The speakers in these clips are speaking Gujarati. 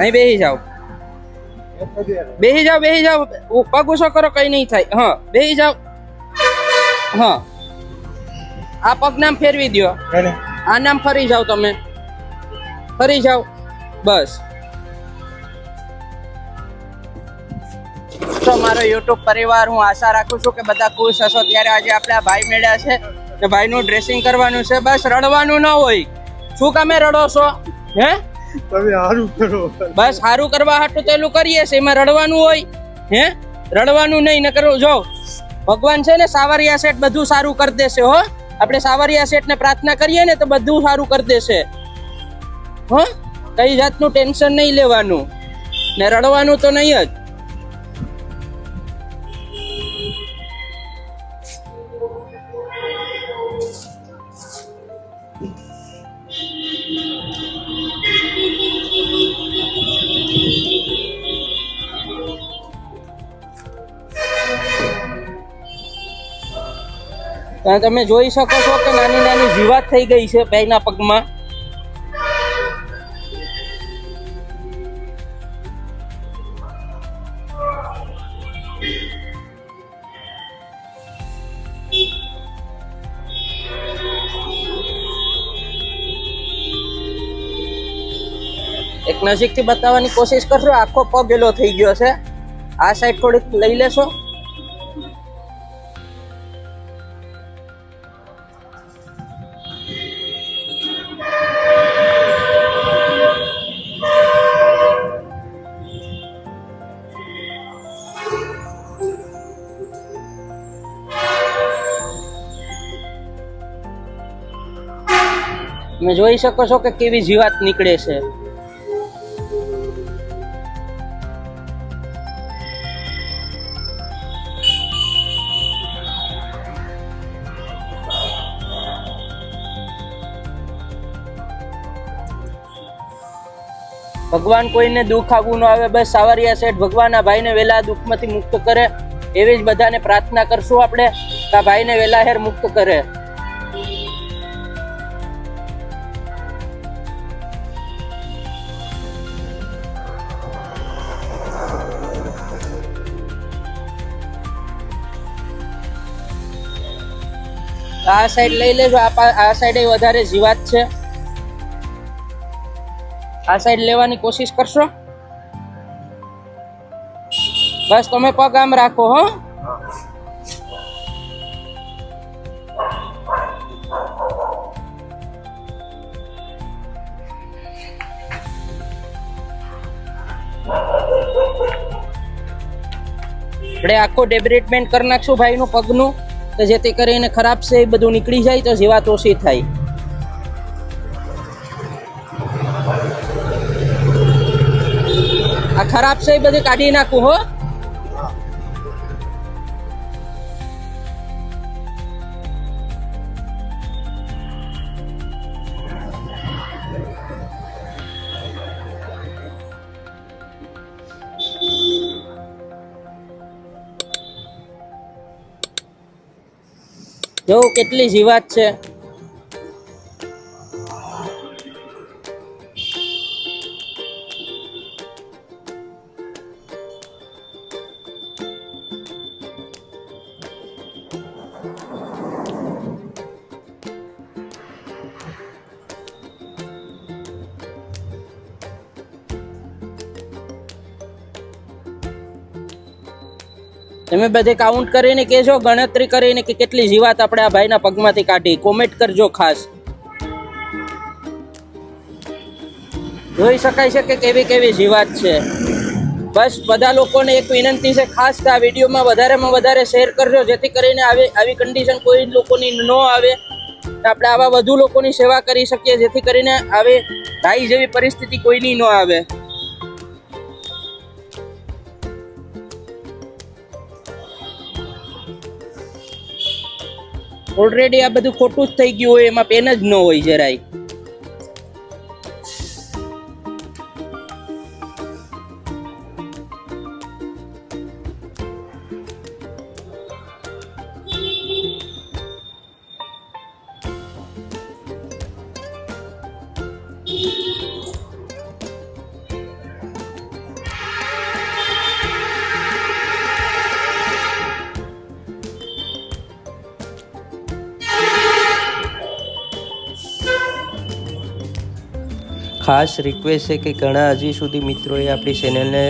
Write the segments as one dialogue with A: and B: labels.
A: અહીં બેસી જાઓ. બેસી જાઓ બેસી જાઓ. પગ ઉછો કરો કઈ નહીં થાય. હા બેસી જાઓ. હા. આ પગ નામ ફેરવી દ્યો. આ નામ ફરી જાઓ તમે. ફરી જાઓ. બસ. તો મારો યુટ્યુબ પરિવાર હું આશા રાખું છું કે બધા ખુશ હશો. ત્યારે આજે આપણે આ ભાઈ મેળ્યા છે કે ભાઈનું ડ્રેસિંગ કરવાનું છે. બસ રડવાનું ન હોય. શું કામે રડો છો? હે?
B: તમે સારું કરો.
A: બસ સારું કરવા હાટું તો એલું કરીએ છે એમાં રડવાનું હોય, હે? રડવાનું નહીં ન કરવું જો, ભગવાન છે ને સાવરિયા સેઠ બધું સારું કરી દેશે, હો? આપણે સાવરિયા સેઠ ને પ્રાર્થના કરીએ ને તો બધું સારું કરી દેશે. હો? કઈ જાતનું ટેન્શન નહીં લેવાનું. ને રડવાનું તો નહીં જ. અને તમે જોઈ શકો છો કે નાની નાની જીવાત થઈ ગઈ છે ભાઈના પગમાં. એક નજીકથી બતાવવાની કોશિશ કરશો, આખો પગ એલો થઈ ગયો છે. આ સાઈડ થોડીક લઈ લેશો. તમે જોઈ શકો છો કે કેવી જીવાત નીકળે છે. ભગવાન કોઈને દુઃખ આવવું ન આવે, બસ સાવરિયા શેઠ ભગવાનના ભાઈને વેલા દુઃખમાંથી મુક્ત કરે. એવી જ બધાને પ્રાર્થના કરશું આપણે કે ભાઈને વેલા હેર મુક્ત કરે. આ સાઈડ લઈ લેજો. આ સાઈડે વધારે જીવાત છે. આ સાઈડ લેવાની કોશિશ કરશો? બસ તમે પગ આમ રાખો, હો. આપણે આખો ડેબ્રિટમેન્ટ કરી નાખશું ભાઈનું પગનું. તો જેથી કરીને ખરાબ છે એ બધું નીકળી જાય તો જીવાત ઓછી થાય. આ ખરાબ છે એ બધું કાઢી નાખું હો. જો કેટલી જીવાત છે. તમે બધે કાઉન્ટ કરીને કહેજો, ગણતરી કરીને કે કેટલી જીવાત આપણે આ ભાઈના પગમાંથી કાઢી. કોમેન્ટ કરજો ખાસ. જોઈ શકાય છે કે કેવી કેવી જીવાત છે. બસ, બધા લોકોને એક વિનંતી છે ખાસ કે આ વિડીયોમાં વધારેમાં વધારે શેર કરજો, જેથી કરીને આવી આવી કન્ડિશન કોઈ લોકોની ન આવે. આપણે આવા વધુ લોકોની સેવા કરી શકીએ, જેથી કરીને આવી ભાઈ જેવી પરિસ્થિતિ કોઈની ન આવે. ઓલરેડી આ બધું ખોટું જ થઈ ગયું હોય એમાં પેન જ ન હોય જરાય.
C: ખાસ રિક્વેસ્ટ છે કે ઘણા હજી સુધી મિત્રોએ આપણી ચેનલને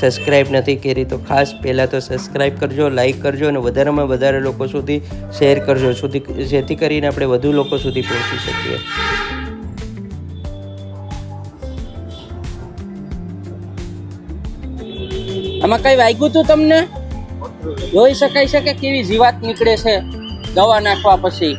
C: સબસ્ક્રાઈબ નથી કરી, તો ખાસ પહેલાં તો સબસ્ક્રાઈબ કરજો લાઈક કરજો અને વધારેમાં વધારે લોકો સુધી શેર કરજો, સુધી જેથી કરીને આપણે વધુ લોકો સુધી પહોંચી શકીએ. આમાં કઈ વાગ્યું હતું તમને? જોઈ શકાય છે કે કેવી જીવાત નીકળે છે દવા નાખવા પછી?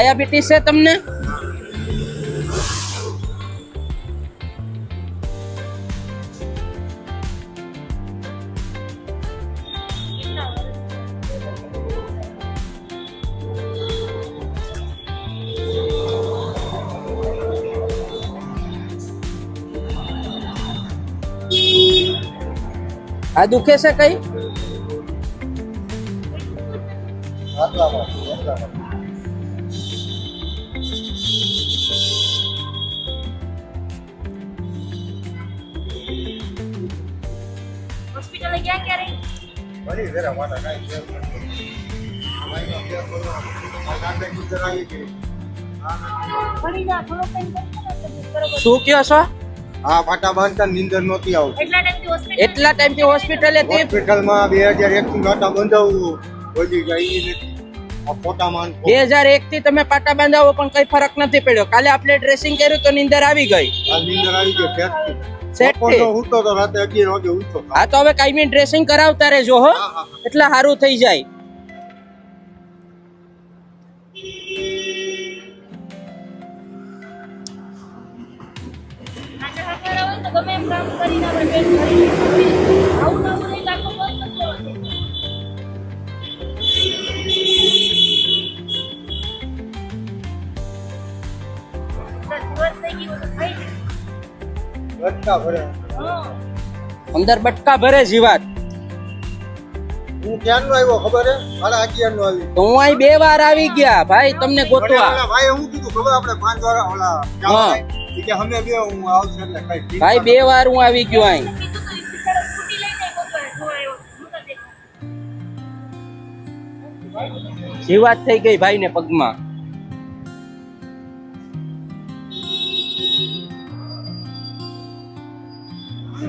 C: ડાયાબિટીસ છે તમને આ દુખે છે કઈ
D: ટાઈમ કરશે ને તો બરોબર
C: શું કયો છો
B: હા પાટા બાંધતા નીંદર નહોતી આવતી.
D: એટલા ટાઈમથી હોસ્પિટલ
C: એટલા હોસ્પિટલે તે
B: હોસ્પિટલમાં બે હજાર એક થી વધી જાય નથી. ફોટામાં
C: બે હજાર એક થી તમે પાટા બાંધાવો પણ કઈ ફરક નથી પડ્યો. કાલે આપણે ડ્રેસિંગ કર્યું તો નીંદર આવી ગઈ.
B: આ નીંદર આવી ગઈ
C: સેટથી.
B: બપોરનો તો રાતે અગિયાર વાગે ઉઠતો
C: હા તો હવે કાયમી ડ્રેસિંગ કરાવતા રહેજો હો. એટલે સારું થઈ જાય
D: ગમે એમ કામ કરીને આપણે પેટ ભરી. આવું નવું
B: રસ્તા ભરે.
C: અંદર બટકા ભરે જીવાત.
B: હું ક્યારનો આવ્યો ખબર હે? સાડા અગિયાર નો આવી.
C: તો હું અહીં બે વાર આવી ગયા. ભાઈ તમને
B: મને
C: ગોતવા.
B: ભાઈ હું કીધું ખબર આપણે પાંચ વાર ઓલા
C: હા.
B: કે અમે બે હું આવશે એટલે કઈ
C: ભાઈ બે વાર હું આવી ગયો અહીં. જીવાત થઈ ગઈ ભાઈ ને પગમાં.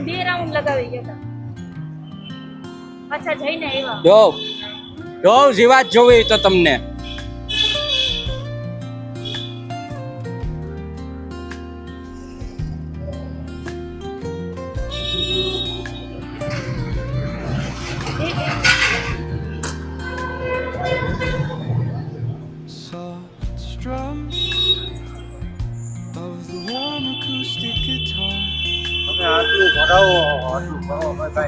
D: બે રાઉન્ડ લગાવી ગયા પાછા જઈને આવ્યા.
C: જો જો જીવાત જોવી તો તમને.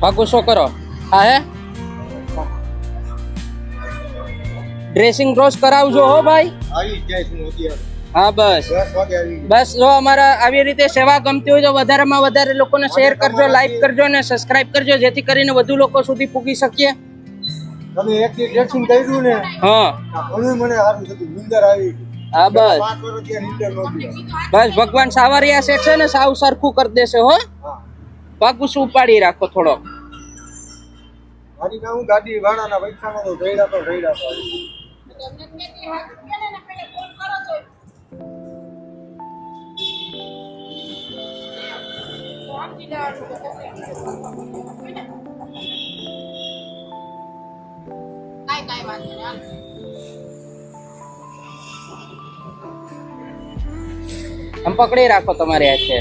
A: પાકું શું કરો? હા હે? ડ્રેસિંગ ક્રોસ કરાવજો હો ભાઈ.
B: હું
A: બસ. બસ જો અમારા આવી રીતે સેવા ગમતી હોય તો વધારેમાં વધારે લોકોને શેર કરજો લાઈક કરજો અને સબસ્ક્રાઇબ કરજો જેથી કરીને વધુ લોકો સુધી પૂગી શકીએ.
B: તમે એક ડ્રેસિંગ કર્યું ને
A: હા.
B: ઘણું મને સારું થતું નીંદર આવી
A: હા બસ. બસ ભગવાન સાવરિયા શેઠ છે ને સાવ સરખું કરી દેશે હો.
B: હા
A: શું ઉપાડી રાખો થોડો
B: મારી કામ ગાડી ભાડાના પૈસામાં તો ગયડા તો ગયડા તો
A: આમ પકડી રાખો તમારી હાથે.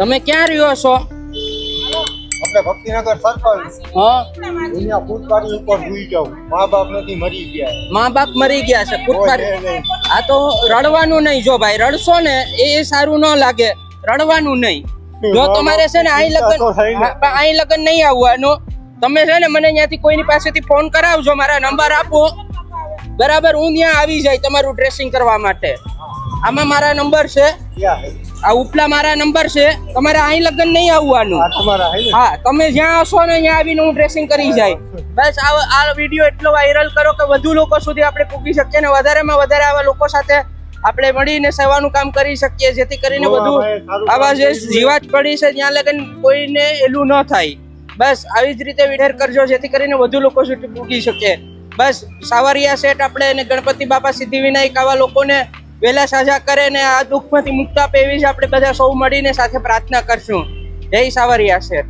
A: તમે ક્યાં રહ્યો છો?
B: આપણે ભક્તિનગર સર્કલ
A: હા?
B: દુનિયા ઉપર સુઈ જાઉં. મા બાપ નથી મરી ગયા.
A: મા બાપ મરી ગયા છે
B: નહીં.
A: આ તો રડવાનું નહીં જો ભાઈ રડશો ને એ સારું ન લાગે. રડવાનું નહીં. જો તમારે છે ને અહીં લગન અહીં લગન નહીં આવવાનું. તમે છે ને મને ત્યાંથી કોઈની પાસેથી ફોન કરાવજો મારા નંબર આપો. બરાબર હું ત્યાં આવી જાય તમારું ડ્રેસિંગ કરવા માટે. આમાં મારા નંબર છે? આ ઉપલા મારા નંબર છે. તમારે અહીં લગન નહીં આવવાનું.
B: હે
A: તમે જ્યાં હશો ને ત્યાં આવીને હું ડ્રેસિંગ કરી જાય. બસ આ આ વીડિયો એટલો વાયરલ કરો કે વધુ લોકો સુધી આપણે પૂકી શકીએ ને વધારેમાં વધારે આવા લોકો સાથે આપણે મળીને સેવાનું કામ કરી શકીએ જેથી કરીને
B: બધું
A: આવા જે જીવાત પડી છે ત્યાં લગન કોઈને એલું ન થાય. બસ આવી જ રીતે વિડેર કરજો જેથી કરીને વધુ લોકો સુધી પૂકી શકે બસ સાવરિયા સેટ આપણે અને ગણપતિ બાપા સિદ્ધિ વિનાયક આવા લોકોને વહેલા સાજા કરે ને આ દુઃખમાંથી મુક્ત આપે એવી જ આપણે બધા સૌ મળીને સાથે પ્રાર્થના કરશું. જય સાવરિયા સેટ